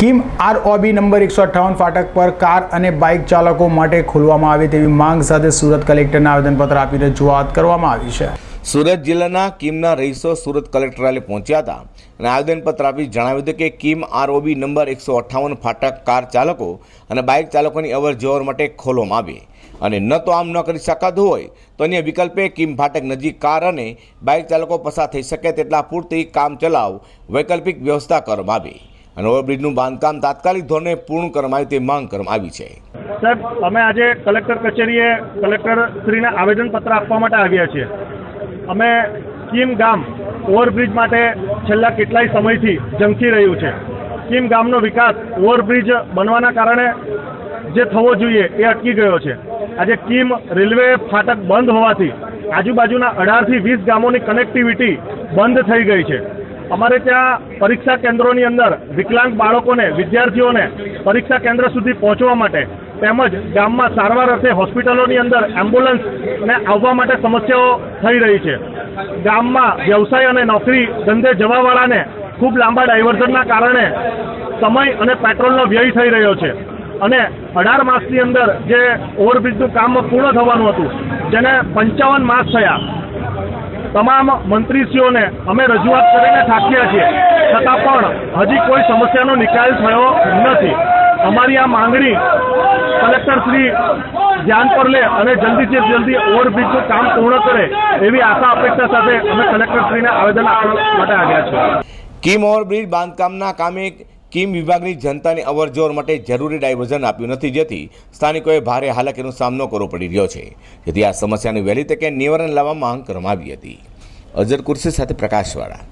Kim આરઓબી number એકસો અઠ્ઠાવન ફાટક પર કાર અને બાઇક ચાલકો માટે ખોલવામાં આવે તેવી માંગ સાથે સુરત કલેક્ટરને આવેદનપત્ર આપી રજૂઆત કરવામાં આવી છે. સુરત જિલ્લાના કિમના રહીશો સુરત કલેક્ટરાલય પહોંચ્યા હતા અને આવેદનપત્ર આપી જણાવ્યું હતું કે કિમ આરઓબી નંબર એકસો અઠ્ઠાવન ફાટક કાર ચાલકો અને બાઇક ચાલકોની અવર માટે ખોલવામાં આવે અને ન તો આમ ન કરી શકાતું હોય તો અન્ય વિકલ્પે કિમ ફાટક નજીક કાર અને બાઇક ચાલકો પસાર થઈ શકે તેટલા પૂરતી કામ ચલાવ વૈકલ્પિક વ્યવસ્થા કરવામાં આવી. અને ઓવરબ્રિજનું બાંધકામ તાત્કાલિક ધોરણે પૂર્ણ કરવામાં તે માંગ કરવામાં આવી છે. સાહેબ, અમે આજે કલેક્ટર કચેરીએ કલેક્ટર શ્રીને આવેદનપત્ર આપવા માટે આવ્યા છીએ. અમે કીમ ગામ ઓવરબ્રિજ માટે છેલ્લા કેટલાય સમયથી ઝંખી રહ્યું છે. કીમ ગામનો વિકાસ ઓવરબ્રિજ બનવાના કારણે જે થવો જોઈએ એ અટકી ગયો છે. આજે કીમ રેલવે ફાટક બંધ હોવાથી આજુબાજુના અઢારથી વીસ ગામોની કનેક્ટિવિટી બંધ થઈ ગઈ છે. અમારે ત્યાં પરીક્ષા કેન્દ્રોની અંદર વિકલાંગ બાળકોને, વિદ્યાર્થીઓને પરીક્ષા કેન્દ્ર સુધી પહોંચવા માટે તેમજ ગામમાં સારવાર અર્થે હોસ્પિટલોની અંદર એમ્બ્યુલન્સને આવવા માટે સમસ્યાઓ થઈ રહી છે. ગામમાં વ્યવસાય અને નોકરી ધંધે જવાવાળાને ખૂબ લાંબા ડાયવર્ઝનના કારણે સમય અને પેટ્રોલનો વ્યય થઈ રહ્યો છે અને અઢાર માસની અંદર જે ઓવરબ્રિજનું કામ પૂર્ણ થવાનું હતું, જેને પંચાવન માસ થયા તમામ મંત્રીશ્રીઓને અમે રજૂઆત કરીને થાક્યા છીએ. છતાં પણ હજી કોઈ સમસ્યાનો નિકાલ થયો નથી. અમારી આ માંગણી કલેક્ટર શ્રી ધ્યાન પર લે અને જલ્દીથી જલ્દી ઓવરબ્રિજનું કામ પૂર્ણ કરે એવી આશા અપેક્ષા સાથે અમે કલેક્ટરશ્રીને આવેદન આપવા માટે આવ્યા છીએ. કિમ ઓવરબ્રિજ બાંધકામના કામે કિમ વિભાગની જનતાને અવરજવર માટે જરૂરી ડાયવર્ઝન આપ્યું નથી, જેથી સ્થાનિકોએ ભારે હાલાકીનો સામનો કરવો પડી રહ્યો છે. જેથી આ સમસ્યાનું વહેલી તકે નિવારણ લાવવા માંગ કરવામાં આવી હતી. અઝર કુર્સી સાથે પ્રકાશવાળા.